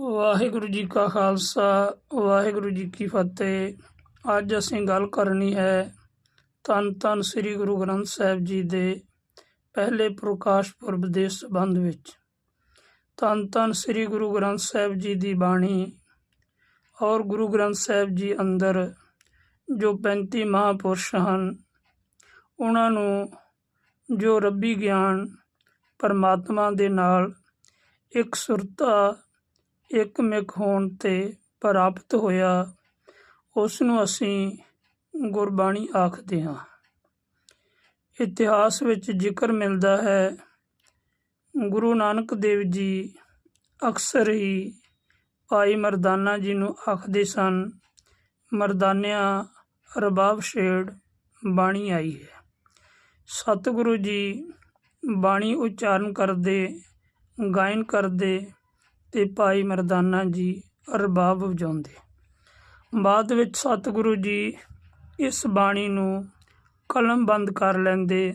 ਵਾਹਿਗੁਰੂ ਜੀ ਕਾ ਖਾਲਸਾ, ਵਾਹਿਗੁਰੂ ਜੀ ਕੀ ਫਤਿਹ। ਅੱਜ ਅਸੀਂ ਗੱਲ ਕਰਨੀ ਹੈ ਧੰਨ ਧੰਨ ਸ੍ਰੀ ਗੁਰੂ ਗ੍ਰੰਥ ਸਾਹਿਬ ਜੀ ਦੇ ਪਹਿਲੇ ਪ੍ਰਕਾਸ਼ ਪੁਰਬ ਦੇ ਸੰਬੰਧ ਵਿੱਚ। ਧੰਨ ਧੰਨ ਸ੍ਰੀ ਗੁਰੂ ਗ੍ਰੰਥ ਸਾਹਿਬ ਜੀ ਦੀ ਬਾਣੀ ਔਰ ਗੁਰੂ ਗ੍ਰੰਥ ਸਾਹਿਬ ਜੀ ਅੰਦਰ ਜੋ 35 ਮਹਾਂਪੁਰਸ਼ ਹਨ, ਉਹਨਾਂ ਨੂੰ ਜੋ ਰੱਬੀ ਗਿਆਨ ਪਰਮਾਤਮਾ ਦੇ ਨਾਲ ਇੱਕ ਸੁਰਤਾ ਇੱਕਮਕ ਹੋਣ ਤੇ ਪ੍ਰਾਪਤ ਹੋਇਆ ਉਸ ਨੂੰ ਅਸੀਂ ਗੁਰਬਾਣੀ ਆਖਦੇ ਹਾਂ। ਇਤਿਹਾਸ ਵਿੱਚ ਜ਼ਿਕਰ ਮਿਲਦਾ ਹੈ, ਗੁਰੂ ਨਾਨਕ ਦੇਵ ਜੀ ਅਕਸਰ ਹੀ ਭਾਈ ਮਰਦਾਨਾ ਜੀ ਨੂੰ ਆਖਦੇ ਸਨ, ਮਰਦਾਨਿਆਂ, ਰਬਾਬ ਸ਼ੇੜ, ਬਾਣੀ ਆਈ ਹੈ। ਸਤਿਗੁਰੂ ਜੀ ਬਾਣੀ ਉਚਾਰਨ ਕਰਦੇ, ਗਾਇਨ ਕਰਦੇ ਤੇ ਭਾਈ ਮਰਦਾਨਾ ਜੀ ਰਬਾਬ ਵਜਾਉਂਦੇ। ਬਾਅਦ ਵਿੱਚ ਸਤਿਗੁਰੂ ਜੀ ਇਸ ਬਾਣੀ ਨੂੰ ਕਲਮ ਬੰਦ ਕਰ ਲੈਂਦੇ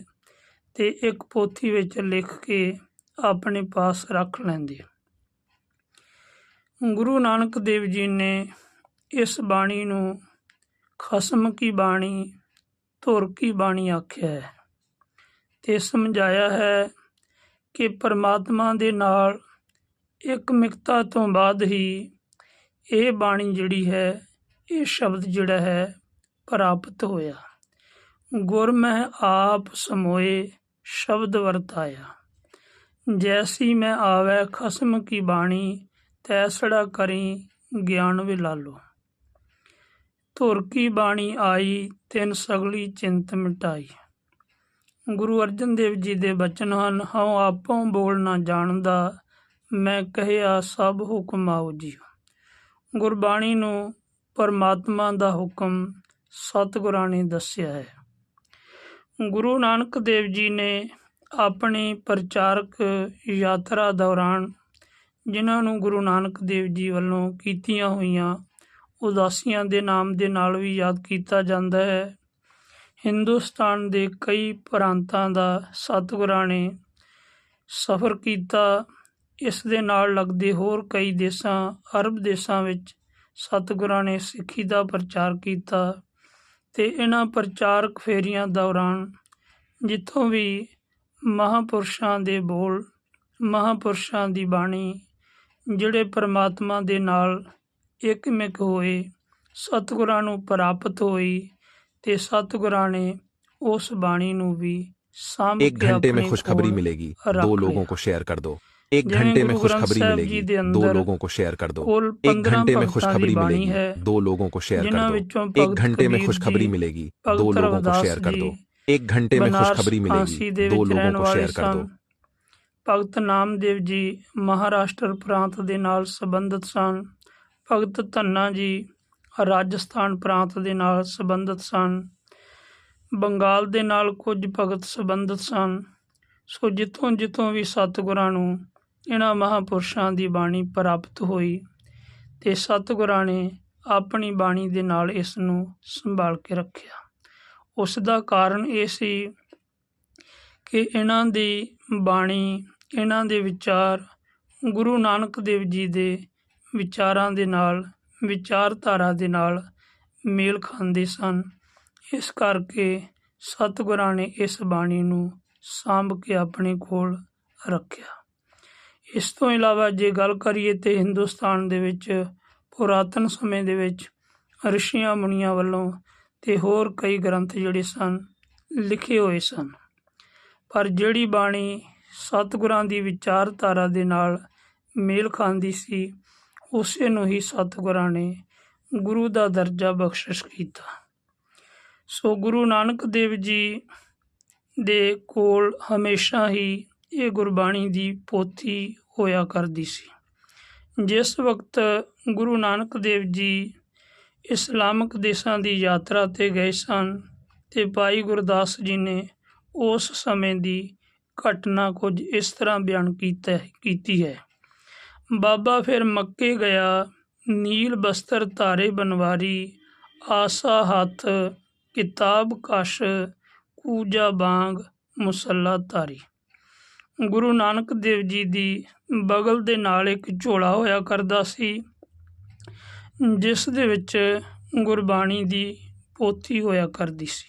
ਤੇ ਇੱਕ ਪੋਥੀ ਵਿੱਚ ਲਿਖ ਕੇ ਆਪਣੇ ਪਾਸ ਰੱਖ ਲੈਂਦੇ। ਗੁਰੂ ਨਾਨਕ ਦੇਵ ਜੀ ਨੇ ਇਸ ਬਾਣੀ ਨੂੰ ਖਸਮ ਕੀ ਬਾਣੀ, ਧੁਰ ਕੀ ਬਾਣੀ ਆਖਿਆ ਹੈ ਤੇ ਸਮਝਾਇਆ ਹੈ ਕਿ ਪਰਮਾਤਮਾ ਦੇ ਨਾਲ ਇੱਕ ਮਿਕਤਾ ਤੋਂ ਬਾਅਦ ਹੀ ਇਹ ਬਾਣੀ ਜਿਹੜੀ ਹੈ, ਇਹ ਸ਼ਬਦ ਜਿਹੜਾ ਹੈ, ਪ੍ਰਾਪਤ ਹੋਇਆ। ਗੁਰ ਆਪ ਸਮੋਏ ਸ਼ਬਦ ਵਰਤਾਇਆ। ਜੈਸੀ ਮੈਂ ਆਵੈ ਖਸਮ ਕੀ ਬਾਣੀ, ਤੈਸੜਾ ਕਰੀ ਗਿਆਨ ਵਿਲਾਲੋ। ਧੁਰ ਕੀ ਬਾਣੀ ਆਈ, ਤਿੰਨ ਸਗਲੀ ਚਿੰਤ ਮਿਟਾਈ। ਗੁਰੂ ਅਰਜਨ ਦੇਵ ਜੀ ਦੇ ਬਚਨ ਹਨ, ਹਉ ਆਪੋਂ ਬੋਲ ਨਾ ਜਾਣਦਾ ਮੈਂ ਕਹਿਆ, ਸਭ ਹੁਕਮ ਆਓ ਜੀ। ਗੁਰਬਾਣੀ ਨੂੰ ਪਰਮਾਤਮਾ ਦਾ ਹੁਕਮ ਸਤਿਗੁਰਾਂ ਨੇ ਦੱਸਿਆ ਹੈ। ਗੁਰੂ ਨਾਨਕ ਦੇਵ ਜੀ ਨੇ ਆਪਣੀ ਪ੍ਰਚਾਰਕ ਯਾਤਰਾ ਦੌਰਾਨ ਜਿਨ੍ਹਾਂ ਨੂੰ ਗੁਰੂ ਨਾਨਕ ਦੇਵ ਜੀ ਵੱਲੋਂ ਕੀਤੀਆਂ ਹੋਈਆਂ ਉਦਾਸੀਆਂ ਦੇ ਨਾਮ ਦੇ ਨਾਲ ਵੀ ਯਾਦ ਕੀਤਾ ਜਾਂਦਾ ਹੈ, ਹਿੰਦੁਸਤਾਨ ਦੇ ਕਈ ਪ੍ਰਾਂਤਾਂ ਦਾ ਸਤਿਗੁਰਾਂ ਨੇ ਸਫ਼ਰ ਕੀਤਾ। ਇਸ ਦੇ ਨਾਲ ਲੱਗਦੇ ਹੋਰ ਕਈ ਦੇਸ਼ਾਂ ਅਰਬ ਦੇਸ਼ਾਂ ਵਿੱਚ ਸਤਿਗੁਰਾਂ ਨੇ ਸਿੱਖੀ ਦਾ ਪ੍ਰਚਾਰ ਕੀਤਾ ਤੇ ਇਹਨਾਂ ਪ੍ਰਚਾਰਕ ਫੇਰੀਆਂ ਦੌਰਾਨ ਜਿੱਥੋਂ ਵੀ ਮਹਾਪੁਰਸ਼ਾਂ ਦੇ ਬੋਲ ਮਹਾਪੁਰਸ਼ਾਂ ਦੀ ਬਾਣੀ ਜਿਹੜੇ ਪਰਮਾਤਮਾ ਦੇ ਨਾਲ ਇੱਕਮਿਕ ਹੋਏ ਸਤਿਗੁਰਾਂ ਨੂੰ ਪ੍ਰਾਪਤ ਹੋਈ ਤੇ ਸਤਿਗੁਰਾਂ ਨੇ ਉਸ ਬਾਣੀ ਨੂੰ ਵੀ ਸਾਹਮਣੇ 1 ਖੁਸ਼ਖਬਰੀ ਮਿਲੇਗੀ। ਦੋ ਲੋਗੋਂ ਕੋ ਸ਼ੇਅਰ ਕਰ ਦੋ। लोगों को शेयर कर दो एक ਜਿਵੇਂ घंटे में ਗੁਰੂ ਗ੍ਰੰਥ खुशखबरी ਸਾਹਿਬ मिलेगी ਜੀ ਦੇ दो ਅੰਦਰ लोगों को शेयर कर दो ਕੁੱਲ एक 15 घंटे में ਭਗਤਾਂ खुशखबरी ਦੀ ਬਾਣੀ मिलेगी ਹੈ दो लोगों को शेयर ਜਿਨ੍ਹਾਂ कर दो ਵਿੱਚੋਂ एक ਭਗਤ घंटे में ਕਬੀਰ खुशखबरी ਜੀ, मिलेगी ਭਗਤ दो लोगों को ਰਵਿਦਾਸ शेयर कर दो ਜੀ, एक घंटे में ਬਨਾਰਸ खुशखबरी ਕਾਂਸੀ मिलेगी ਦੇ दो ਵਿੱਚ लोगों ਰਹਿਣ को ਵਾਲੇ शेयर कर ਸਨ दो ਭਗਤ ਨਾਮਦੇਵ ਜੀ ਮਹਾਰਾਸ਼ਟਰ ਪ੍ਰਾਂਤ ਦੇ ਨਾਲ ਸੰਬੰਧਿਤ ਸਨ ਭਗਤ ਧੰਨਾ ਜੀ ਰਾਜਸਥਾਨ ਪ੍ਰਾਂਤ ਦੇ ਨਾਲ ਸੰਬੰਧਿਤ ਸਨ ਬੰਗਾਲ ਦੇ ਨਾਲ ਕੁਝ ਭਗਤ ਸੰਬੰਧਿਤ ਸਨ ਸੋ ਜਿੱਥੋਂ ਜਿੱਥੋਂ ਵੀ ਸਤਿਗੁਰਾਂ ਨੂੰ ਇਹਨਾਂ ਮਹਾਪੁਰਸ਼ਾਂ ਦੀ ਬਾਣੀ ਪ੍ਰਾਪਤ ਹੋਈ ਤੇ ਸਤਿਗੁਰਾਂ ਨੇ ਆਪਣੀ ਬਾਣੀ ਦੇ ਨਾਲ ਇਸ ਨੂੰ ਸੰਭਾਲ ਕੇ ਰੱਖਿਆ। ਉਸ ਦਾ ਕਾਰਨ ਇਹ ਸੀ ਕਿ ਇਹਨਾਂ ਦੀ ਬਾਣੀ, ਇਹਨਾਂ ਦੇ ਵਿਚਾਰ ਗੁਰੂ ਨਾਨਕ ਦੇਵ ਜੀ ਦੇ ਵਿਚਾਰਾਂ ਦੇ ਨਾਲ, ਵਿਚਾਰਧਾਰਾ ਦੇ ਨਾਲ ਮੇਲ ਖਾਂਦੇ ਸਨ। ਇਸ ਕਰਕੇ ਸਤਿਗੁਰਾਂ ਨੇ ਇਸ ਬਾਣੀ ਨੂੰ ਸਾਂਭ ਕੇ ਆਪਣੇ ਕੋਲ ਰੱਖਿਆ। ਇਸ ਤੋਂ ਇਲਾਵਾ ਜੇ ਗੱਲ ਕਰੀਏ ਤੇ ਹਿੰਦੁਸਤਾਨ ਦੇ ਵਿੱਚ ਪੁਰਾਤਨ ਸਮੇਂ ਦੇ ਵਿੱਚ ਰਿਸ਼ੀਆਂ ਮੁਨੀਆਂ ਵੱਲੋਂ ਤੇ ਹੋਰ ਕਈ ਗ੍ਰੰਥ ਜਿਹੜੇ ਸਨ, ਲਿਖੇ ਹੋਏ ਸਨ। ਪਰ ਜਿਹੜੀ ਬਾਣੀ ਸਤਿਗੁਰਾਂ ਦੀ ਵਿਚਾਰਧਾਰਾ ਦੇ ਨਾਲ ਮੇਲ ਖਾਂਦੀ ਸੀ, ਉਸੇ ਨੂੰ ਹੀ ਸਤਿਗੁਰਾਂ ਨੇ ਗੁਰੂ ਦਾ ਦਰਜਾ ਬਖਸ਼ਿਸ਼ ਕੀਤਾ। ਸੋ ਗੁਰੂ ਨਾਨਕ ਦੇਵ ਜੀ ਦੇ ਕੋਲ ਹਮੇਸ਼ਾ ਹੀ ਇਹ ਗੁਰਬਾਣੀ ਦੀ ਪੋਥੀ ਹੋਇਆ ਕਰਦੀ ਸੀ। ਜਿਸ ਵਕਤ ਗੁਰੂ ਨਾਨਕ ਦੇਵ ਜੀ ਇਸਲਾਮਿਕ ਦੇਸ਼ਾਂ ਦੀ ਯਾਤਰਾ ਤੇ ਗਏ ਸਨ ਤੇ ਭਾਈ ਗੁਰਦਾਸ ਜੀ ਨੇ ਉਸ ਸਮੇਂ ਦੀ ਘਟਨਾ ਕੁਝ ਇਸ ਤਰ੍ਹਾਂ ਬਿਆਨ ਕੀਤਾ ਕੀਤੀ ਹੈ। ਬਾਬਾ ਫਿਰ ਮੱਕੇ ਗਿਆ, ਨੀਲ ਬਸਤਰ ਧਾਰੇ ਬਨਵਾਰੀ, ਆਸਾ ਹੱਥ, ਕਿਤਾਬ ਕਸ਼, ਕੂਜਾ ਬਾਂਗ, ਮੁਸੱਲਾ ਧਾਰੀ। ਗੁਰੂ ਨਾਨਕ ਦੇਵ ਜੀ ਦੀ ਬਗਲ ਦੇ ਨਾਲ ਇੱਕ ਝੋਲਾ ਹੋਇਆ ਕਰਦਾ ਸੀ, ਜਿਸ ਦੇ ਵਿੱਚ ਗੁਰਬਾਣੀ ਦੀ ਪੋਥੀ ਹੋਇਆ ਕਰਦੀ ਸੀ।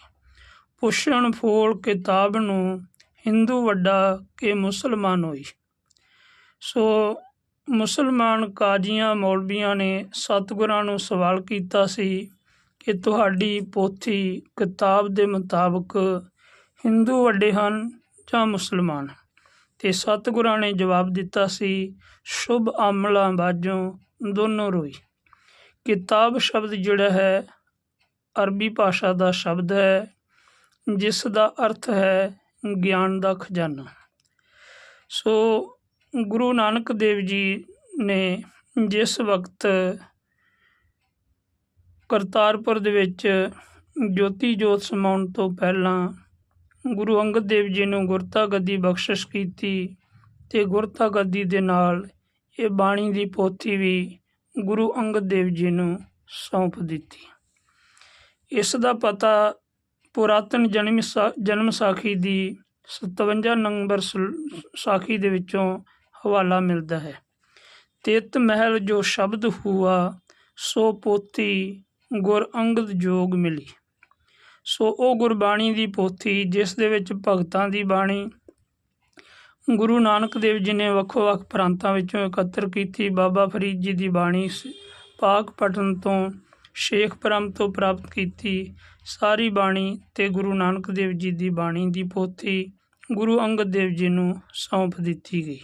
ਪੁੱਛਣ ਫੋਲ ਕਿਤਾਬ ਨੂੰ ਹਿੰਦੂ ਵੱਡਾ ਕਿ ਮੁਸਲਮਾਨ ਹੋਈ। ਸੋ ਮੁਸਲਮਾਨ ਕਾਜ਼ੀਆਂ ਮੌਲਵੀਆਂ ਨੇ ਸਤਿਗੁਰਾਂ ਨੂੰ ਸਵਾਲ ਕੀਤਾ ਸੀ ਕਿ ਤੁਹਾਡੀ ਪੋਥੀ ਕਿਤਾਬ ਦੇ ਮੁਤਾਬਕ ਹਿੰਦੂ ਵੱਡੇ ਹਨ ਜਾਂ ਮੁਸਲਮਾਨ? ਤੇ ਸਤਿਗੁਰਾਂ ਨੇ ਜਵਾਬ ਦਿੱਤਾ ਸੀ, ਸ਼ੁਭ ਅਮਲਾਂ ਬਾਝੋਂ ਦੋਨੋਂ ਰੋਈ। ਕਿਤਾਬ ਸ਼ਬਦ ਜਿਹੜਾ ਹੈ, ਅਰਬੀ ਭਾਸ਼ਾ ਦਾ ਸ਼ਬਦ ਹੈ, ਜਿਸ ਦਾ ਅਰਥ ਹੈ ਗਿਆਨ ਦਾ ਖਜ਼ਾਨਾ। ਸੋ ਗੁਰੂ ਨਾਨਕ ਦੇਵ ਜੀ ਨੇ ਜਿਸ ਵਕਤ ਕਰਤਾਰਪੁਰ ਦੇ ਵਿੱਚ ਜੋਤੀ ਜੋਤ ਸਮਾਉਣ ਤੋਂ ਪਹਿਲਾਂ ਗੁਰੂ ਅੰਗਦ ਦੇਵ ਜੀ ਨੂੰ ਗੁਰਤਾ ਗੱਦੀ ਬਖਸ਼ਿਸ਼ ਕੀਤੀ ਤੇ ਗੁਰਤਾ ਗੱਦੀ ਦੇ ਨਾਲ ਇਹ ਬਾਣੀ ਦੀ ਪੋਥੀ ਵੀ ਗੁਰੂ ਅੰਗਦ ਦੇਵ ਜੀ ਨੂੰ ਸੌਂਪ ਦਿੱਤੀ। ਇਸ ਦਾ ਪਤਾ ਪੁਰਾਤਨ ਜਨਮ ਸਾ- ਜਨਮ ਸਾਖੀ ਦੀ 57 ਨੰਬਰ ਸ- ਸਾਖੀ ਦੇ ਵਿੱਚੋਂ ਹਵਾਲਾ ਮਿਲਦਾ ਹੈ। ਤਿਤ ਮਹਿਲ ਜੋ ਸ਼ਬਦ ਹੁਆ, ਸੋ ਪੋਤੀ ਗੁਰ ਅੰਗਦ ਜੋਗ ਮਿਲੀ। ਸੋ ਉਹ ਗੁਰਬਾਣੀ ਦੀ ਪੋਥੀ, ਜਿਸ ਦੇ ਵਿੱਚ ਭਗਤਾਂ ਦੀ ਬਾਣੀ, ਗੁਰੂ ਨਾਨਕ ਦੇਵ ਜੀ ਨੇ ਵੱਖੋ ਵੱਖ ਪ੍ਰਾਂਤਾਂ ਵਿੱਚੋਂ ਇਕੱਤਰ ਕੀਤੀ। ਬਾਬਾ ਫਰੀਦ ਜੀ ਦੀ ਬਾਣੀ ਸ- ਪਾਕ ਪਟਨ ਤੋਂ ਸ਼ੇਖ ਪਰਮ ਤੋਂ ਪ੍ਰਾਪਤ ਕੀਤੀ। ਸਾਰੀ ਬਾਣੀ ਤੇ ਗੁਰੂ ਨਾਨਕ ਦੇਵ ਜੀ ਦੀ ਬਾਣੀ ਦੀ ਪੋਥੀ ਗੁਰੂ ਅੰਗਦ ਦੇਵ ਜੀ ਨੂੰ ਸੌਂਪ ਦਿੱਤੀ ਗਈ।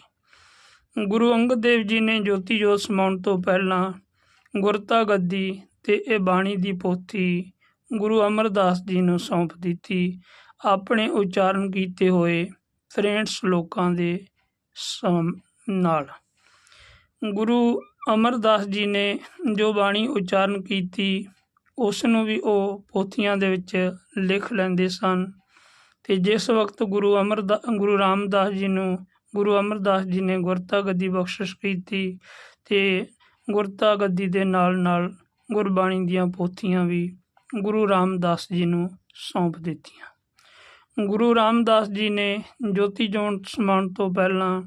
ਗੁਰੂ ਅੰਗਦ ਦੇਵ ਜੀ ਨੇ ਜੋਤੀ ਜੋਤ ਸਮਾਉਣ ਤੋਂ ਪਹਿਲਾਂ ਗੁਰਤਾ ਗੱਦੀ ਤੇ ਇਹ ਬਾਣੀ ਦੀ ਪੋਥੀ ਗੁਰੂ ਅਮਰਦਾਸ ਜੀ ਨੂੰ ਸੌਂਪ ਦਿੱਤੀ। ਆਪਣੇ ਉਚਾਰਨ ਕੀਤੇ ਹੋਏ 63 ਸ਼ਲੋਕਾਂ ਦੇ ਸਮ, ਨਾਲ। ਗੁਰੂ ਅਮਰਦਾਸ ਜੀ ਨੇ ਜੋ ਬਾਣੀ ਉਚਾਰਨ ਕੀਤੀ, ਉਸ ਨੂੰ ਵੀ ਉਹ ਪੋਥੀਆਂ ਦੇ ਵਿੱਚ ਲਿਖ ਲੈਂਦੇ ਸਨ। ਤੇ ਜਿਸ ਵਕਤ ਗੁਰੂ ਅਮਰਦਾ, ਗੁਰੂ ਰਾਮਦਾਸ ਜੀ ਨੂੰ, ਗੁਰੂ ਅਮਰਦਾਸ ਜੀ ਨੇ ਗੁਰਤਾ ਗੱਦੀ ਬਖਸ਼ਿਸ਼ ਕੀਤੀ, ਤੇ ਗੁਰਤਾ ਗੱਦੀ ਦੇ ਨਾਲ ਨਾਲ ਗੁਰਬਾਣੀ ਦੀਆਂ ਪੋਥੀਆਂ ਵੀ ਗੁਰੂ ਰਾਮਦਾਸ ਜੀ ਨੂੰ ਸੌਂਪ ਦਿੱਤੀਆਂ। ਗੁਰੂ ਰਾਮਦਾਸ ਜੀ ਨੇ ਜੋਤੀ ਜੋਤ ਸਮਾਉਣ ਤੋਂ ਪਹਿਲਾਂ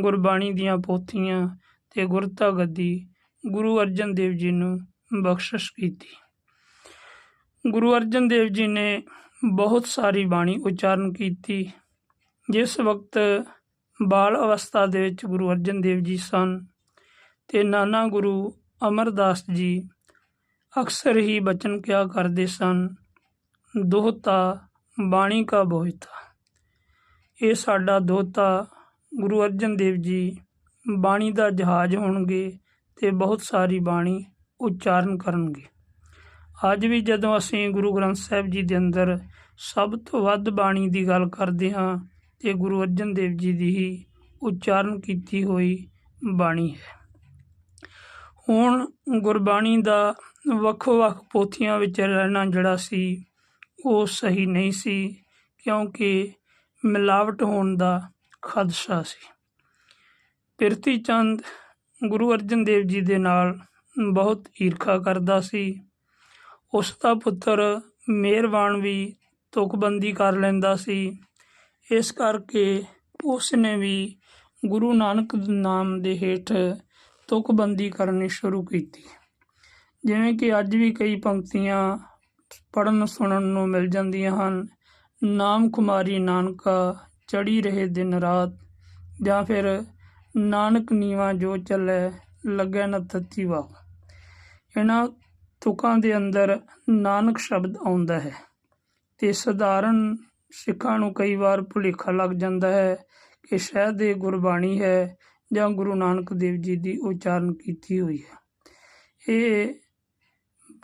ਗੁਰਬਾਣੀ ਦੀਆਂ ਪੋਥੀਆਂ ਤੇ ਗੁਰਤਾ ਗੱਦੀ ਗੁਰੂ ਅਰਜਨ ਦੇਵ ਜੀ ਨੂੰ ਬਖਸ਼ਿਸ਼ ਕੀਤੀ। ਗੁਰੂ ਅਰਜਨ ਦੇਵ ਜੀ ਨੇ ਬਹੁਤ ਸਾਰੀ ਬਾਣੀ ਉਚਾਰਨ ਕੀਤੀ। ਜਿਸ ਵਕਤ ਬਾਲ ਅਵਸਥਾ ਦੇ ਵਿੱਚ ਗੁਰੂ ਅਰਜਨ ਦੇਵ ਜੀ ਸਨ ਤੇ ਨਾਨਾ ਗੁਰੂ ਅਮਰਦਾਸ ਜੀ ਅਕਸਰ ਹੀ ਬਚਨ ਕਿਆ ਕਰਦੇ ਸਨ? ਦੋਹਤਾ ਬਾਣੀ ਕਾ ਬੋਹਿਤਾ। ਇਹ ਸਾਡਾ ਦੋਹਤਾ ਗੁਰੂ ਅਰਜਨ ਦੇਵ ਜੀ ਬਾਣੀ ਦਾ ਜਹਾਜ਼ ਹੋਣਗੇ ਤੇ ਬਹੁਤ ਸਾਰੀ ਬਾਣੀ ਉਚਾਰਨ ਕਰਨਗੇ। ਅੱਜ ਵੀ ਜਦੋਂ ਅਸੀਂ ਗੁਰੂ ਗ੍ਰੰਥ ਸਾਹਿਬ ਜੀ ਦੇ ਅੰਦਰ ਸਭ ਤੋਂ ਵੱਧ ਬਾਣੀ ਦੀ ਗੱਲ ਕਰਦੇ ਹਾਂ, ਤੇ ਗੁਰੂ ਅਰਜਨ ਦੇਵ ਜੀ ਦੀ ਹੀ ਉਚਾਰਨ ਕੀਤੀ ਹੋਈ ਬਾਣੀ ਹੈ। ਹੁਣ ਗੁਰਬਾਣੀ ਦਾ ਵੱਖੋ ਵੱਖ ਪੋਥੀਆਂ ਵਿੱਚ ਰਹਿਣਾ ਜਿਹੜਾ ਸੀ, ਉਹ ਸਹੀ ਨਹੀਂ ਸੀ, ਕਿਉਂਕਿ ਮਿਲਾਵਟ ਹੋਣ ਦਾ ਖਦਸ਼ਾ ਸੀ। ਪਿਰਤੀ ਚੰਦ ਗੁਰੂ ਅਰਜਨ ਦੇਵ ਜੀ ਦੇ ਨਾਲ ਬਹੁਤ ਈਰਖਾ ਕਰਦਾ ਸੀ। ਉਸ ਦਾ ਪੁੱਤਰ ਮਿਹਰਬਾਨ ਵੀ ਤੁਕਬੰਦੀ ਕਰ ਲੈਂਦਾ ਸੀ। ਇਸ ਕਰਕੇ ਉਸ ਨੇ ਵੀ ਗੁਰੂ ਨਾਨਕ ਨਾਮ ਦੇ ਹੇਠ ਤੁਕਬੰਦੀ ਕਰਨੀ ਸ਼ੁਰੂ ਕੀਤੀ। ਜਿਵੇਂ ਕਿ ਅੱਜ ਵੀ ਕਈ ਪੰਕਤੀਆਂ ਪੜ੍ਹਨ, ਸੁਣਨ ਨੂੰ ਮਿਲ ਜਾਂਦੀਆਂ ਹਨ। ਨਾਮ ਕੁਮਾਰੀ ਨਾਨਕਾ ਚੜੀ ਰਹੇ ਦਿਨ ਰਾਤ, ਜਾਂ ਫਿਰ ਨਾਨਕ ਨੀਵਾ ਜੋ ਚੱਲੇ, ਲੱਗੈ ਨਾ ਤਤੀ ਵਾਹ। ਇਹਨਾਂ ਤੁਕਾਂ ਦੇ ਅੰਦਰ ਨਾਨਕ ਸ਼ਬਦ ਆਉਂਦਾ ਹੈ ਤੇ ਸਧਾਰਨ ਸਿੱਖਾਂ ਨੂੰ ਕਈ ਵਾਰ ਭੁਲੇਖਾ ਲੱਗ ਜਾਂਦਾ ਹੈ ਕਿ ਸ਼ਾਇਦ ਇਹ ਗੁਰਬਾਣੀ ਹੈ ਜਾਂ ਗੁਰੂ ਨਾਨਕ ਦੇਵ ਜੀ ਦੀ ਉਚਾਰਨ ਕੀਤੀ ਹੋਈ ਹੈ। ਇਹ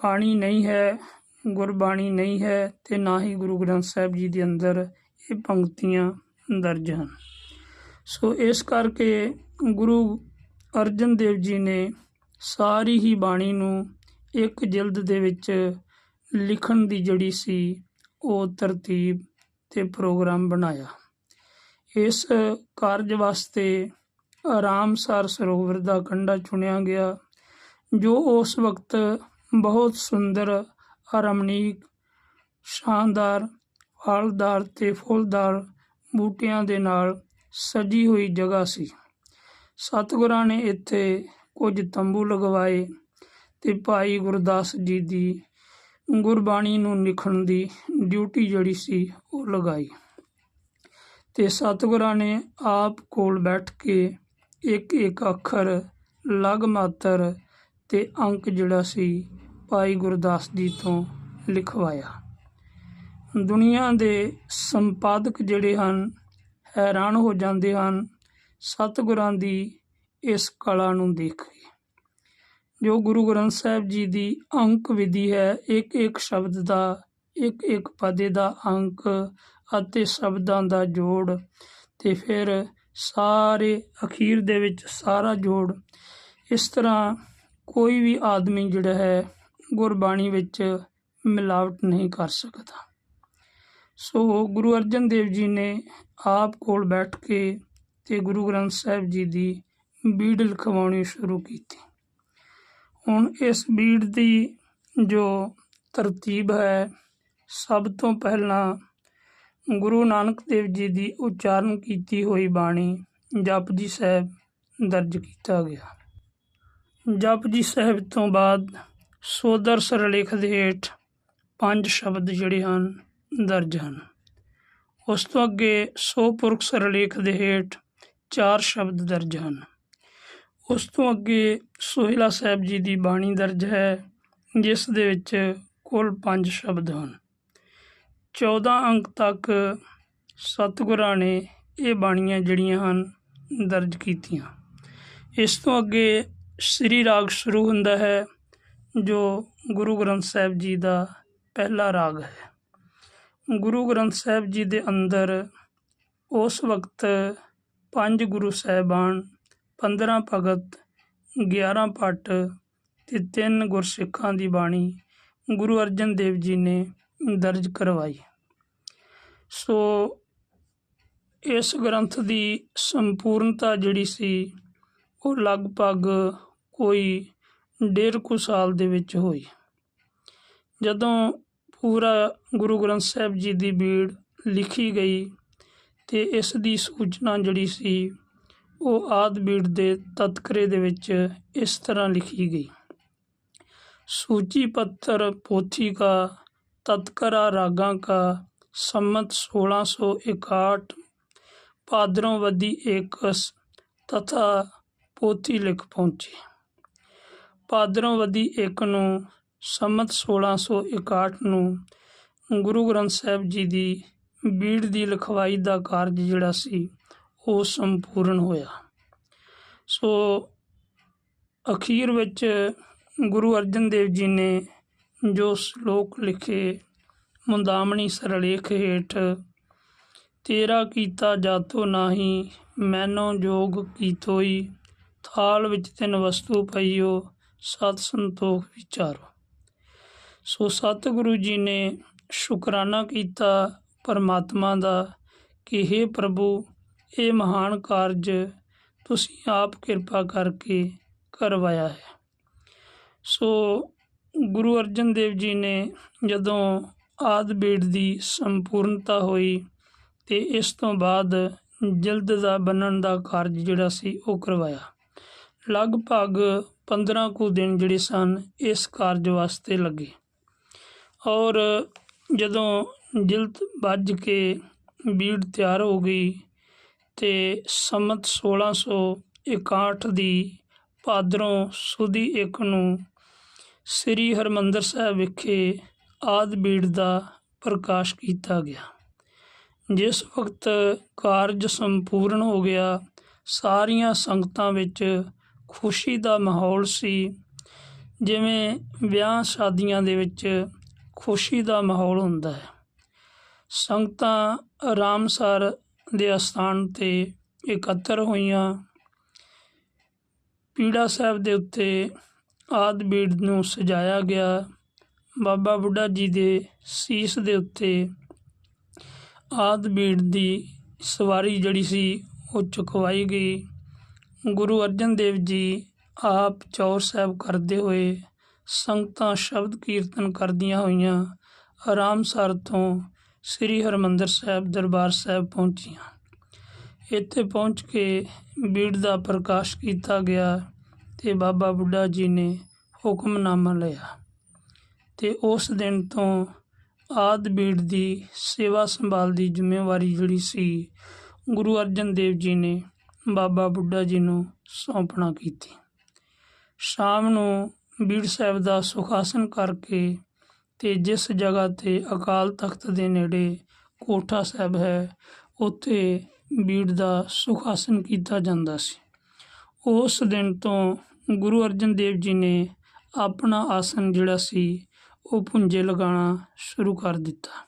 ਬਾਣੀ ਨਹੀਂ ਹੈ, ਗੁਰਬਾਣੀ ਨਹੀਂ ਹੈ ਤੇ ਨਾ ਹੀ ਗੁਰੂ ਗ੍ਰੰਥ ਸਾਹਿਬ ਜੀ ਦੇ ਅੰਦਰ ਇਹ ਪੰਕਤੀਆਂ ਦਰਜ ਹਨ। ਸੋ ਇਸ ਕਰਕੇ ਗੁਰੂ ਅਰਜਨ ਦੇਵ ਜੀ ਨੇ ਸਾਰੀ ਹੀ ਬਾਣੀ ਨੂੰ ਇੱਕ ਜਿਲਦ ਦੇ ਵਿੱਚ ਲਿਖਣ ਦੀ ਜਿਹੜੀ ਸੀ, ਉਹ ਤਰਤੀਬ ਤੇ ਪ੍ਰੋਗਰਾਮ ਬਣਾਇਆ। ਇਸ ਕਾਰਜ ਵਾਸਤੇ ਆਰਾਮਸਰ ਸਰੋਵਰ ਦਾ ਕੰਢਾ ਚੁਣਿਆ ਗਿਆ, ਜੋ ਉਸ ਵਕਤ ਬਹੁਤ ਸੁੰਦਰ ਰਮਣੀਕ ਸ਼ਾਨਦਾਰ, ਫਲਦਾਰ ਤੇ ਫੁੱਲਦਾਰ ਬੂਟਿਆਂ ਦੇ ਨਾਲ ਸਜੀ ਹੋਈ ਜਗ੍ਹਾ ਸੀ। ਸਤਿਗੁਰਾਂ ਨੇ ਇੱਥੇ ਕੁਝ ਤੰਬੂ ਲਗਵਾਏ ਤੇ ਭਾਈ ਗੁਰਦਾਸ ਜੀ ਦੀ ਗੁਰਬਾਣੀ ਨੂੰ ਲਿਖਣ ਦੀ ਡਿਊਟੀ ਜਿਹੜੀ ਸੀ ਉਹ ਲਗਾਈ। ਤੇ ਸਤਿਗੁਰਾਂ ਨੇ ਆਪ ਕੋਲ ਬੈਠ ਕੇ ਇੱਕ ਇੱਕ ਅੱਖਰ ਲਗ ਮਾਤਰ ਤੇ ਅੰਕ ਜਿਹੜਾ ਸੀ ਭਾਈ ਗੁਰਦਾਸ ਜੀ ਤੋਂ ਲਿਖਵਾਇਆ। ਦੁਨੀਆ ਦੇ ਸੰਪਾਦਕ ਜਿਹੜੇ ਹਨ, ਹੈਰਾਨ ਹੋ ਜਾਂਦੇ ਹਨ, ਸਤਿਗੁਰਾਂ ਦੀ ਇਸ ਕਲਾ ਨੂੰ ਦੇਖ ਕੇ। ਜੋ ਗੁਰੂ ਗ੍ਰੰਥ ਸਾਹਿਬ ਜੀ ਦੀ ਅੰਕ ਵਿਧੀ ਹੈ ਇੱਕ ਇੱਕ ਸ਼ਬਦ ਦਾ ਇੱਕ ਇੱਕ ਪਦੇ ਦਾ ਅੰਕ ਅਤੇ ਸ਼ਬਦਾਂ ਦਾ ਜੋੜ ਤੇ ਫਿਰ ਸਾਰੇ ਅਖੀਰ ਦੇ ਵਿੱਚ ਸਾਰਾ ਜੋੜ। ਇਸ ਤਰ੍ਹਾਂ ਕੋਈ ਵੀ ਆਦਮੀ ਜਿਹੜਾ ਹੈ ਗੁਰਬਾਣੀ ਵਿੱਚ ਮਿਲਾਵਟ ਨਹੀਂ ਕਰ ਸਕਦਾ। ਸੋ ਗੁਰੂ ਅਰਜਨ ਦੇਵ ਜੀ ਨੇ ਆਪ ਕੋਲ ਬੈਠ ਕੇ ਤੇ ਗੁਰੂ ਗ੍ਰੰਥ ਸਾਹਿਬ ਜੀ ਦੀ ਬੀੜ ਲਿਖਵਾਉਣੀ ਸ਼ੁਰੂ ਕੀਤੀ। ਹੁਣ ਇਸ ਬੀੜ ਦੀ ਜੋ ਤਰਤੀਬ ਹੈ, ਸਭ ਤੋਂ ਪਹਿਲਾਂ ਗੁਰੂ ਨਾਨਕ ਦੇਵ ਜੀ ਦੀ ਉਚਾਰਨ ਕੀਤੀ ਹੋਈ ਬਾਣੀ ਜਪਜੀ ਸਾਹਿਬ ਦਰਜ ਕੀਤਾ ਗਿਆ। ਜਪਜੀ ਸਾਹਿਬ ਤੋਂ ਬਾਅਦ ਸੋਦਰ ਸਰਲੇਖ ਦੇ ਹੇਠ ਪੰਜ ਸ਼ਬਦ ਜਿਹੜੇ ਹਨ, ਦਰਜ ਹਨ। ਉਸ ਤੋਂ ਅੱਗੇ ਸੋ ਪੁਰਖ ਸਰਲੇਖ ਦੇ ਹੇਠ ਚਾਰ ਸ਼ਬਦ ਦਰਜ ਹਨ। ਉਸ ਤੋਂ ਅੱਗੇ ਸੋਹਿਲਾ ਸਾਹਿਬ ਜੀ ਦੀ ਬਾਣੀ ਦਰਜ ਹੈ, ਜਿਸ ਦੇ ਵਿੱਚ ਕੁੱਲ ਪੰਜ ਸ਼ਬਦ ਹਨ। 14 ਅੰਕ ਤੱਕ ਸਤਿਗੁਰਾਂ ਨੇ ਇਹ ਬਾਣੀਆਂ ਜਿਹੜੀਆਂ ਹਨ, ਦਰਜ ਕੀਤੀਆਂ। ਇਸ ਤੋਂ ਅੱਗੇ ਸ੍ਰੀ ਰਾਗ ਸ਼ੁਰੂ ਹੁੰਦਾ ਹੈ ਜੋ ਗੁਰੂ ਗ੍ਰੰਥ ਸਾਹਿਬ ਜੀ ਦਾ ਪਹਿਲਾ ਰਾਗ ਹੈ। ਗੁਰੂ ਗ੍ਰੰਥ ਸਾਹਿਬ ਜੀ ਦੇ ਅੰਦਰ ਉਸ ਵਕਤ ਪੰਜ ਗੁਰੂ ਸਾਹਿਬਾਨ 15 ਭਗਤ 11 ਭੱਟ ਤੇ ਤਿੰਨ ਗੁਰਸਿੱਖਾਂ ਦੀ ਬਾਣੀ ਗੁਰੂ ਅਰਜਨ ਦੇਵ ਜੀ ਨੇ ਦਰਜ ਕਰਵਾਈ। ਸੋ ਇਸ ਗ੍ਰੰਥ ਦੀ ਸੰਪੂਰਨਤਾ ਜਿਹੜੀ ਸੀ ਉਹ ਲਗਭਗ ਕੋਈ ਡੇਢ ਕੁ ਸਾਲ ਦੇ ਵਿੱਚ ਹੋਈ। ਜਦੋਂ ਪੂਰਾ ਗੁਰੂ ਗ੍ਰੰਥ ਸਾਹਿਬ ਜੀ ਦੀ ਬੀੜ ਲਿਖੀ ਗਈ ਤੇ ਇਸ ਦੀ ਸੂਚਨਾ ਜਿਹੜੀ ਸੀ, ਉਹ ਆਦ ਬੀੜ ਦੇ ਤਤਕਰੇ ਦੇ ਵਿੱਚ ਇਸ ਤਰ੍ਹਾਂ ਲਿਖੀ ਗਈ। ਸੂਚੀ ਪੱਤਰ ਪੋਥੀ ਕਾ ਤਤਕਰਾ ਰਾਗਾਂ ਕਾ, ਸੰਮਤ 1661 ਪਾਦਰੋਂ ਵਦੀ 1 ਤਥਾ ਪੋਥੀ ਲਿਖ ਪਹੁੰਚੀ। ਭਾਦਰੋਂਵਦੀ ਇੱਕ ਨੂੰ ਸੰਮਤ 1661 ਨੂੰ ਗੁਰੂ ਗ੍ਰੰਥ ਸਾਹਿਬ ਜੀ ਦੀ ਬੀੜ ਦੀ ਲਖਵਾਈ ਦਾ ਕਾਰਜ ਜਿਹੜਾ ਸੀ, ਉਹ ਸੰਪੂਰਨ ਹੋਇਆ। ਸੋ ਅਖੀਰ ਵਿੱਚ ਗੁਰੂ ਅਰਜਨ ਦੇਵ ਜੀ ਨੇ ਜੋ ਸ਼ਲੋਕ ਲਿਖੇ, ਮੁੰਦਾਮਣੀ ਸਰਲੇਖ ਹੇਠ, ਤੇਰਾ ਕੀਤਾ ਜਾਤੋ ਨਾਹੀ, ਮੈਨੋ ਜੋਗ ਕੀਤੋਈ, ਥਾਲ ਵਿੱਚ ਤਿੰਨ ਵਸਤੂ ਪਈਓ ਸਤ ਸੰਤੋਖ ਵਿਚਾਰੋ। ਸੋ ਸਤਿਗੁਰੂ ਜੀ ਨੇ ਸ਼ੁਕਰਾਨਾ ਕੀਤਾ ਪਰਮਾਤਮਾ ਦਾ ਕਿ हे ਪ੍ਰਭੂ, ਇਹ ਮਹਾਨ ਕਾਰਜ ਤੁਸੀਂ ਆਪ ਕਿਰਪਾ ਕਰਕੇ ਕਰਵਾਇਆ ਹੈ। ਸੋ ਗੁਰੂ ਅਰਜਨ ਦੇਵ ਜੀ ਨੇ ਜਦੋਂ ਆਦ ਬੀੜ ਦੀ ਸੰਪੂਰਨਤਾ ਹੋਈ ਤੇ ਇਸ ਤੋਂ ਬਾਅਦ ਜਲਦ ਦਾ ਬੰਨਣ ਦਾ ਕਾਰਜ ਜਿਹੜਾ ਸੀ ਉਹ ਕਰਵਾਇਆ। ਲਗਭਗ 15 ਕੁ ਦਿਨ ਜਿਹੜੇ ਸਨ, ਇਸ ਕਾਰਜ ਵਾਸਤੇ ਲੱਗੇ। ਔਰ ਜਦੋਂ ਜਿਲਦ ਵੱਜ ਕੇ ਬੀੜ ਤਿਆਰ ਹੋ ਗਈ ਤੇ ਸੰਮਤ 1661 ਦੀ ਪਾਦਰੋਂ ਸੁਦੀ ਇੱਕ ਨੂੰ ਸ੍ਰੀ ਹਰਮੰਦਰ ਸਾਹਿਬ ਵਿਖੇ ਆਦ ਬੀੜ ਦਾ ਪ੍ਰਕਾਸ਼ ਕੀਤਾ ਗਿਆ। ਜਿਸ ਵਕਤ ਕਾਰਜ ਸੰਪੂਰਨ ਹੋ ਗਿਆ, ਸਾਰੀਆਂ ਸੰਗਤਾਂ ਵਿੱਚ ਖੁਸ਼ੀ ਦਾ ਮਾਹੌਲ ਸੀ। ਜਿਵੇਂ ਵਿਆਹ ਸ਼ਾਦੀਆਂ ਦੇ ਵਿੱਚ ਖੁਸ਼ੀ ਦਾ ਮਾਹੌਲ ਹੁੰਦਾ ਹੈ। ਸੰਗਤਾਂ ਰਾਮਸਰ ਦੇ ਅਸਥਾਨ ਤੇ ਇਕੱਤਰ ਹੋਈਆਂ। ਪੀੜਾ ਸਾਹਿਬ ਦੇ ਉੱਤੇ ਆਦ ਬੀੜ ਨੂੰ ਸਜਾਇਆ ਗਿਆ। ਬਾਬਾ ਬੁੱਢਾ ਜੀ ਦੇ ਸੀਸ ਦੇ ਉੱਤੇ ਆਦ ਬੀੜ ਦੀ ਸਵਾਰੀ ਜਿਹੜੀ ਸੀ ਉਹ ਚੁਕਵਾਈ ਗਈ। ਗੁਰੂ ਅਰਜਨ ਦੇਵ ਜੀ ਆਪ ਚੌਰ ਸਾਹਿਬ ਕਰਦੇ ਹੋਏ ਸੰਗਤਾਂ ਸ਼ਬਦ ਕੀਰਤਨ ਕਰਦੀਆਂ ਹੋਈਆਂ ਆਰਾਮਸਰ ਤੋਂ ਸ੍ਰੀ ਹਰਮੰਦਰ ਸਾਹਿਬ ਦਰਬਾਰ ਸਾਹਿਬ ਪਹੁੰਚੀਆਂ। ਇੱਥੇ ਪਹੁੰਚ ਕੇ ਬੀੜ ਦਾ ਪ੍ਰਕਾਸ਼ ਕੀਤਾ ਗਿਆ ਤੇ ਬਾਬਾ ਬੁੱਢਾ ਜੀ ਨੇ ਹੁਕਮਨਾਮਾ ਲਿਆ ਤੇ ਉਸ ਦਿਨ ਤੋਂ ਆਦ ਬੀੜ ਦੀ ਸੇਵਾ ਸੰਭਾਲ ਦੀ ਜ਼ਿੰਮੇਵਾਰੀ ਜਿਹੜੀ ਸੀ ਗੁਰੂ ਅਰਜਨ ਦੇਵ ਜੀ ਨੇ ਬਾਬਾ ਬੁੱਢਾ ਜੀ ਨੂੰ ਸੌਂਪਣਾ ਕੀਤੀ। ਸ਼ਾਮ ਨੂੰ ਬੀੜ ਸਾਹਿਬ ਦਾ ਸੁਖਾਸਨ ਕਰਕੇ ਤੇ ਜਿਸ ਜਗ੍ਹਾ ਤੇ ਅਕਾਲ ਤਖਤ ਦੇ ਨੇੜੇ ਕੋਠਾ ਸਾਹਿਬ ਹੈ, ਉੱਥੇ ਬੀੜ ਦਾ ਸੁਖਾਸਨ ਕੀਤਾ ਜਾਂਦਾ ਸੀ। ਉਸ ਦਿਨ ਤੋਂ ਗੁਰੂ ਅਰਜਨ ਦੇਵ ਜੀ ਨੇ ਆਪਣਾ ਆਸਨ ਜਿਹੜਾ ਸੀ, ਉਹ ਪੁੰਜੇ ਲਗਾਉਣਾ ਸ਼ੁਰੂ ਕਰ ਦਿੱਤਾ।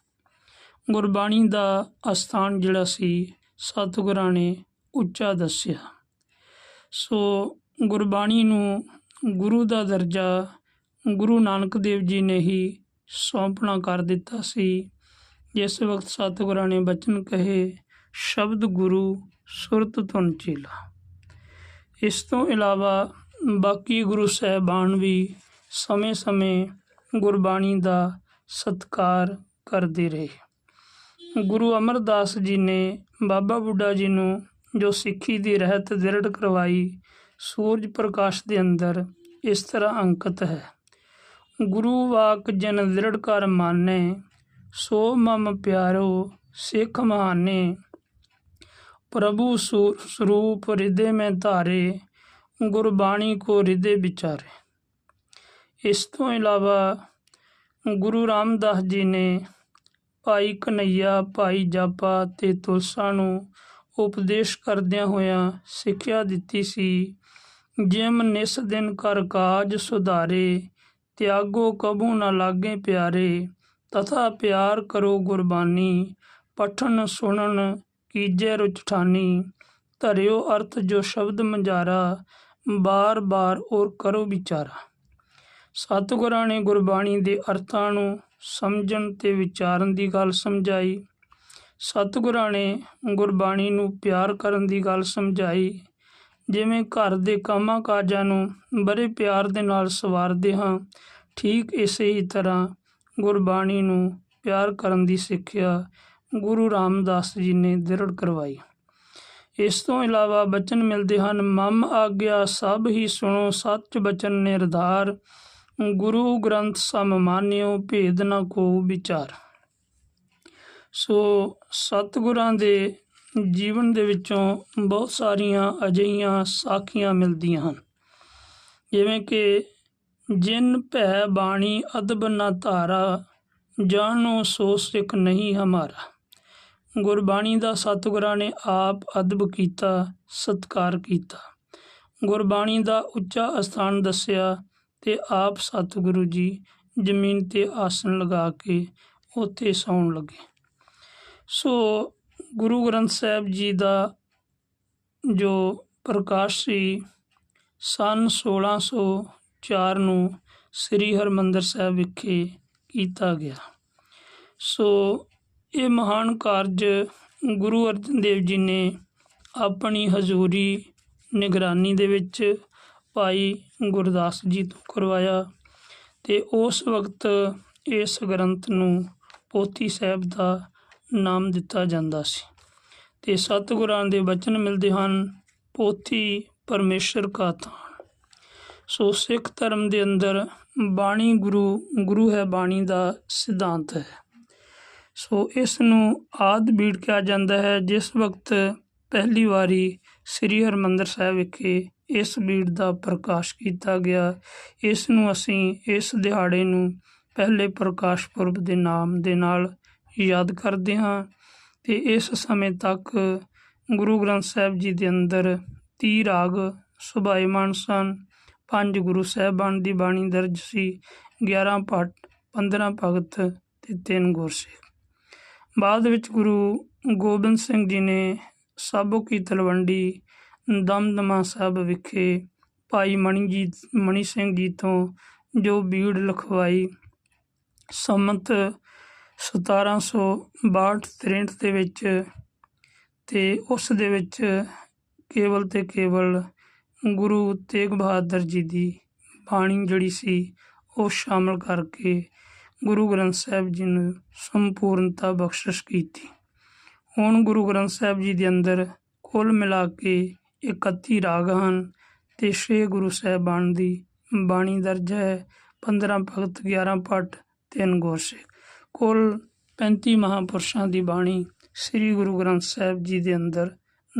ਗੁਰਬਾਣੀ ਦਾ ਅਸਥਾਨ ਜਿਹੜਾ ਸੀ, ਸਤਿਗੁਰਾਂ ਨੇ ਉੱਚਾ ਦੱਸਿਆ। ਸੋ ਗੁਰਬਾਣੀ ਨੂੰ ਗੁਰੂ ਦਾ ਦਰਜਾ ਗੁਰੂ ਨਾਨਕ ਦੇਵ ਜੀ ਨੇ ਹੀ ਸੌਂਪਣਾ ਕਰ ਦਿੱਤਾ ਸੀ। ਜਿਸ ਵਕਤ ਸਤਿਗੁਰਾਂ ਨੇ ਬਚਨ ਕਹੇ, ਸ਼ਬਦ ਗੁਰੂ, ਸੁਰਤ ਧੁਨ ਚੇਲਾ। ਇਸ ਤੋਂ ਇਲਾਵਾ ਬਾਕੀ ਗੁਰੂ ਸਾਹਿਬਾਨ ਵੀ ਸਮੇਂ-ਸਮੇਂ ਗੁਰਬਾਣੀ ਦਾ ਸਤਕਾਰ ਕਰਦੇ ਰਹੇ। ਗੁਰੂ ਅਮਰਦਾਸ ਜੀ ਨੇ ਬਾਬਾ ਬੁੱਢਾ ਜੀ ਨੂੰ ਜੋ ਸਿੱਖੀ ਦੀ ਰਹਿਤ ਦ੍ਰਿੜ ਕਰਵਾਈ, ਸੂਰਜ ਪ੍ਰਕਾਸ਼ ਦੇ ਅੰਦਰ ਇਸ ਤਰ੍ਹਾਂ ਅੰਕਿਤ ਹੈ। ਗੁਰੂ ਵਾਕ ਜਨ ਦ੍ਰਿੜ ਕਰ ਮਾਨੇ, ਸੋ ਮਮ ਪਿਆਰੋ ਸਿੱਖ ਮਹਾਨੇ। ਪ੍ਰਭੂ ਸੂ- ਸਰੂਪ ਹਿਰਦੇ ਮੈਂ ਧਾਰੇ, ਗੁਰਬਾਣੀ ਕੋ ਹਿਰਦੇ ਵਿਚਾਰੇ। ਇਸ ਤੋਂ ਇਲਾਵਾ ਗੁਰੂ ਰਾਮਦਾਸ ਜੀ ਨੇ ਭਾਈ ਕਨਈਆ, ਭਾਈ ਜਾਪਾ ਤੇ ਤੁਲਸਾ ਨੂੰ ਉਪਦੇਸ਼ ਕਰਦਿਆਂ ਹੋਇਆਂ ਸਿੱਖਿਆ ਦਿੱਤੀ ਸੀ। ਜਿਮ ਨਿਸ ਦਿਨ ਕਰ ਕਾਜ ਸੁਧਾਰੇ, ਤਿਆਗੋ ਕਬੂ ਨਾ ਲਾਗੇ ਪਿਆਰੇ, ਤਥਾ ਪਿਆਰ ਕਰੋ ਗੁਰਬਾਣੀ, ਪਠਨ ਸੁਣਨ ਕੀਜੈ ਰੁਚਠਾਨੀ ਧਰਿਓ ਅਰਥ ਜੋ ਸ਼ਬਦ ਮੰਜਾਰਾ, ਬਾਰ ਬਾਰ ਔਰ ਕਰੋ ਵਿਚਾਰਾ। ਸਤਿਗੁਰਾਂ ਨੇ ਗੁਰਬਾਣੀ ਦੇ ਅਰਥਾਂ ਨੂੰ ਸਮਝਣ ਤੇ ਵਿਚਾਰਨ ਦੀ ਗੱਲ ਸਮਝਾਈ। ਸਤਿਗੁਰਾਂ ਨੇ ਗੁਰਬਾਣੀ ਨੂੰ ਪਿਆਰ ਕਰਨ ਦੀ ਗੱਲ ਸਮਝਾਈ। ਜਿਵੇਂ ਘਰ ਦੇ ਕੰਮਾਂ ਕਾਜਾਂ ਨੂੰ ਬੜੇ ਪਿਆਰ ਦੇ ਨਾਲ ਸਵਾਰਦੇ ਹਾਂ, ਠੀਕ ਇਸੇ ਹੀ ਤਰ੍ਹਾਂ ਗੁਰਬਾਣੀ ਨੂੰ ਪਿਆਰ ਕਰਨ ਦੀ ਸਿੱਖਿਆ ਗੁਰੂ ਰਾਮਦਾਸ ਜੀ ਨੇ ਦ੍ਰਿੜ ਕਰਵਾਈ। ਇਸ ਤੋਂ ਇਲਾਵਾ ਬਚਨ ਮਿਲਦੇ ਹਨ, ਮਮ ਆਗਿਆ ਸਭ ਹੀ ਸੁਣੋ, ਸੱਚ ਬਚਨ ਨਿਰਧਾਰ, ਗੁਰੂ ਗ੍ਰੰਥ ਸਮ ਮਾਨਿਓ, ਭੇਦ ਨਾ ਕੋ ਵਿਚਾਰ। ਸੋ ਸਤਿਗੁਰਾਂ ਦੇ ਜੀਵਨ ਦੇ ਵਿੱਚੋਂ ਬਹੁਤ ਸਾਰੀਆਂ ਅਜਿਹੀਆਂ ਸਾਖੀਆਂ ਮਿਲਦੀਆਂ ਹਨ। ਜਿਵੇਂ ਕਿ ਜਿਨ ਭੈ ਬਾਣੀ ਅਦਬ ਨਾ ਧਾਰਾ, ਜਾਣੋ ਸੋ ਸਿੱਖ ਨਹੀਂ ਹਮਾਰਾ। ਗੁਰਬਾਣੀ ਦਾ ਸਤਿਗੁਰਾਂ ਨੇ ਆਪ ਅਦਬ ਕੀਤਾ, ਸਤਕਾਰ ਕੀਤਾ। ਗੁਰਬਾਣੀ ਦਾ ਉੱਚਾ ਅਸਥਾਨ ਦੱਸਿਆ ਤੇ ਆਪ ਸਤਿਗੁਰੂ ਜੀ ਜ਼ਮੀਨ ਤੇ ਆਸਣ ਲਗਾ ਕੇ ਉੱਥੇ ਸੌਣ ਲੱਗੇ। ਸੋ ਗੁਰੂ ਗ੍ਰੰਥ ਸਾਹਿਬ ਜੀ ਦਾ ਜੋ ਪ੍ਰਕਾਸ਼ ਸੀ, ਸਨ 1604 ਨੂੰ ਸ੍ਰੀ ਹਰਮੰਦਰ ਸਾਹਿਬ ਵਿਖੇ ਕੀਤਾ ਗਿਆ। ਸੋ ਇਹ ਮਹਾਨ ਕਾਰਜ ਗੁਰੂ ਅਰਜਨ ਦੇਵ ਜੀ ਨੇ ਆਪਣੀ ਹਜ਼ੂਰੀ ਨਿਗਰਾਨੀ ਦੇ ਵਿੱਚ ਭਾਈ ਗੁਰਦਾਸ ਜੀ ਤੋਂ ਕਰਵਾਇਆ ਤੇ ਉਸ ਵਕਤ ਇਸ ਗ੍ਰੰਥ ਨੂੰ ਪੋਥੀ ਸਾਹਿਬ ਦਾ ਨਾਮ ਦਿੱਤਾ ਜਾਂਦਾ ਸੀ। ਤੇ ਸਤਿਗੁਰਾਂ ਦੇ ਬਚਨ ਮਿਲਦੇ ਹਨ, ਪੋਥੀ ਪਰਮੇਸ਼ਰ ਕਾ ਤਾਣ ਸੋ ਸਿੱਖ ਧਰਮ ਦੇ ਅੰਦਰ ਬਾਣੀ ਗੁਰੂ ਗੁਰੂ ਹੈ ਬਾਣੀ ਦਾ ਸਿਧਾਂਤ ਹੈ। ਸੋ ਇਸ ਨੂੰ ਆਦ ਬੀੜ ਕਿਹਾ ਜਾਂਦਾ ਹੈ, ਜਿਸ ਵਕਤ ਪਹਿਲੀ ਵਾਰੀ ਸ੍ਰੀ ਹਰਮੰਦਰ ਸਾਹਿਬ ਵਿਖੇ ਇਸ ਬੀੜ ਦਾ ਪ੍ਰਕਾਸ਼ ਕੀਤਾ ਗਿਆ ਇਸ ਨੂੰ ਅਸੀਂ ਇਸ ਦਿਹਾੜੇ ਨੂੰ ਪਹਿਲੇ ਪ੍ਰਕਾਸ਼ ਪੁਰਬ ਦੇ ਨਾਮ ਦੇ ਨਾਲ ਯਾਦ ਕਰਦੇ ਹਾਂ ਤੇ ਇਸ ਸਮੇਂ ਤੱਕ ਗੁਰੂ ਗ੍ਰੰਥ ਸਾਹਿਬ ਜੀ ਦੇ ਅੰਦਰ 30 ਰਾਗ ਸੁਭਾਈਮਾਨ ਸਨ, ਪੰਜ ਗੁਰੂ ਸਾਹਿਬਾਨ ਦੀ ਬਾਣੀ ਦਰਜ ਸੀ 11 ਪਾਠ 15 ਭਗਤ ਤੇ ਤਿੰਨ ਗੁਰਸਿੱਖ ਬਾਅਦ ਵਿੱਚ ਗੁਰੂ ਗੋਬਿੰਦ ਸਿੰਘ ਜੀ ਨੇ ਸਾਬੋ ਕੀ ਤਲਵੰਡੀ ਦਮਦਮਾ ਸਾਹਿਬ ਵਿਖੇ ਭਾਈ ਮਣੀ ਜੀ, ਮਣੀ ਸਿੰਘ ਜੀ ਤੋਂ ਜੋ ਬੀੜ ਲਿਖਵਾਈ, ਸੰਮਤ 1762 63 ਦੇ ਵਿੱਚ ਅਤੇ ਉਸ ਦੇ ਵਿੱਚ ਕੇਵਲ ਤੇ ਕੇਵਲ ਗੁਰੂ ਤੇਗ ਬਹਾਦਰ ਜੀ ਦੀ ਬਾਣੀ ਜਿਹੜੀ ਸੀ, ਉਹ ਸ਼ਾਮਿਲ ਕਰਕੇ ਗੁਰੂ ਗ੍ਰੰਥ ਸਾਹਿਬ ਜੀ ਨੂੰ ਸੰਪੂਰਨਤਾ ਬਖਸ਼ਿਸ਼ ਕੀਤੀ। ਹੁਣ ਗੁਰੂ ਗ੍ਰੰਥ ਸਾਹਿਬ ਜੀ ਦੇ ਅੰਦਰ ਕੁੱਲ ਮਿਲਾ ਕੇ 31 ਰਾਗ ਹਨ ਤੇ 6 ਗੁਰੂ ਸਾਹਿਬਾਨ ਦੀ ਬਾਣੀ ਦਰਜ ਹੈ 15 ਭਗਤ 11 ਪਟ 3 ਗੁਰਸਿੱਖ। ਕੁੱਲ 35 ਮਹਾਂਪੁਰਸ਼ਾਂ ਦੀ ਬਾਣੀ ਸ੍ਰੀ ਗੁਰੂ ਗ੍ਰੰਥ ਸਾਹਿਬ ਜੀ ਦੇ ਅੰਦਰ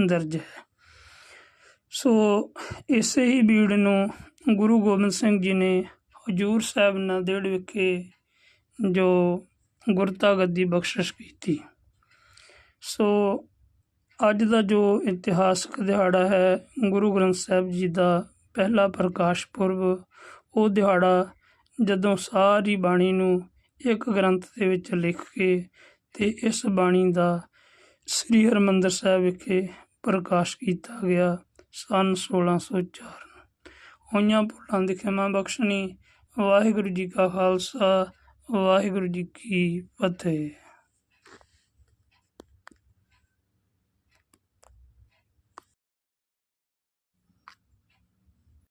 ਦਰਜ ਹੈ। ਸੋ ਇਸੇ ਹੀ ਬੀੜ ਨੂੰ ਗੁਰੂ ਗੋਬਿੰਦ ਸਿੰਘ ਜੀ ਨੇ ਹਜੂਰ ਸਾਹਿਬ ਨਾਂਦੇੜ ਵਿਖੇ ਜੋ ਗੁਰਤਾ ਗੱਦੀ ਬਖਸ਼ਿਸ਼ ਕੀਤੀ। ਸੋ ਅੱਜ ਦਾ ਜੋ ਇਤਿਹਾਸਕ ਦਿਹਾੜਾ ਹੈ, ਗੁਰੂ ਗ੍ਰੰਥ ਸਾਹਿਬ ਜੀ ਦਾ ਪਹਿਲਾ ਪ੍ਰਕਾਸ਼ ਪੁਰਬ, ਉਹ ਦਿਹਾੜਾ ਜਦੋਂ ਸਾਰੀ ਬਾਣੀ ਨੂੰ ਇੱਕ ਗ੍ਰੰਥ ਦੇ ਵਿੱਚ ਲਿਖ ਕੇ ਤੇ ਇਸ ਬਾਣੀ ਦਾ ਸ੍ਰੀ ਹਰਿਮੰਦਰ ਸਾਹਿਬ ਵਿਖੇ ਪ੍ਰਕਾਸ਼ ਕੀਤਾ ਗਿਆ ਸਨ 1604 ਨੂੰ। ਹੋਈਆਂ ਭੁੱਲਾਂ ਦੀ ਖਿਮਾ ਬਖਸ਼ਣੀ। ਵਾਹਿਗੁਰੂ ਜੀ ਕਾ ਖਾਲਸਾ, ਵਾਹਿਗੁਰੂ ਜੀ ਕੀ ਫਤਿਹ।